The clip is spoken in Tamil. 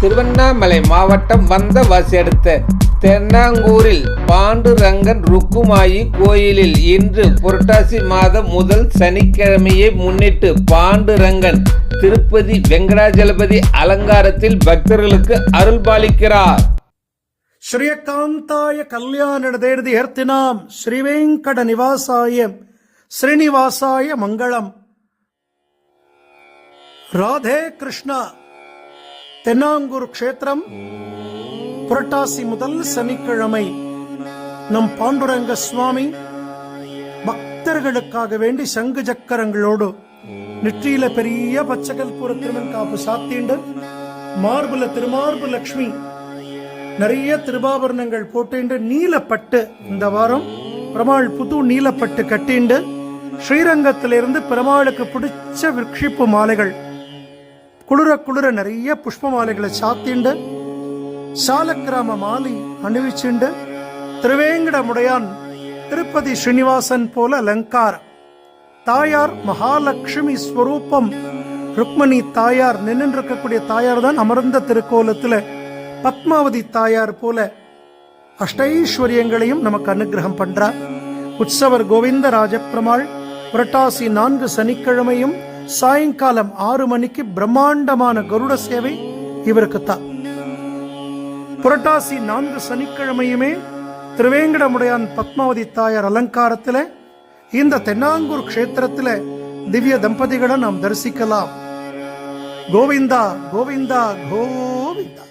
திருவண்ணாமலை மாவட்டம் வந்தவாசி அடுத்த தென்னாங்கூரில் பாண்டுரங்கன் ருக்குமாயி கோயிலில் இன்று புரட்டாசி மாதம் முதல் சனிக்கிழமையை முன்னிட்டு பாண்டுரங்கன் திருப்பதி வெங்கடாஜலபதி அலங்காரத்தில் பக்தர்களுக்கு அருள்பாலிக்கிறார். ஸ்ரீயகாந்தாய கல்யாண தேர்திகர்த்தினாம் ஸ்ரீவேங்கட நிவாசாய ஸ்ரீனிவாசாய மங்களம். ராதே கிருஷ்ணா. தென்னாங்கூர் க்ஷேத்திரம் புரட்டாசி முதல் சனிக்கிழமை நம் பாண்டுரங்க சுவாமி பக்தர்களுக்காக வேண்டி சங்கு சக்கரங்களோடு நெற்றியில பெரிய பச்சைக்கற்பூர திருமன் காப்பு சாத்திண்டு மார்புல திருமார்பு லக்ஷ்மி நிறைய திருபாபரணங்கள் போட்டுண்டு நீலப்பட்டு இந்த வாரம் பெருமாள் புது நீலப்பட்டு கட்டிண்டு ஸ்ரீரங்கத்திலிருந்து பெருமாளுக்கு பிடிச்ச விக்ஷிப்பு மாலைகள். குளிர குளிர நிறைய புஷ்ப மாலைகளை சாத்திண்டு சாலக்கிராம மாலை அணிவிச்சுண்டு திருவேங்கடமுடையான் திருப்பதி ஸ்ரீனிவாசன் போல அலங்காரம் தாயார் மகாலட்சுமி ஸ்வரூபம். ருக்மணி தாயார் நின்று இருக்கக்கூடிய தாயார் தான் அமர்ந்த திருக்கோலத்துல பத்மாவதி தாயார் போல அஷ்டைஸ்வரியங்களையும் நமக்கு அனுகிரகம் பண்றார். உற்சவர் கோவிந்த ராஜப்பிரமாள் புரட்டாசி நான்கு சனிக்கிழமையும் சாயங்காலம் ஆறு மணிக்கு பிரம்மாண்டமான கருட சேவை இவருக்குத்தான் புரட்டாசி நான்கு சனிக்கிழமையுமே திருவேங்கடமுடையான் பத்மாவதி தாயார் அலங்காரத்தில் இந்த தென்னாங்கூர் க்ஷேத்திரத்தில் திவ்ய தம்பதிகளை நாம் தரிசிக்கலாம். கோவிந்தா கோவிந்தா கோவிந்தா.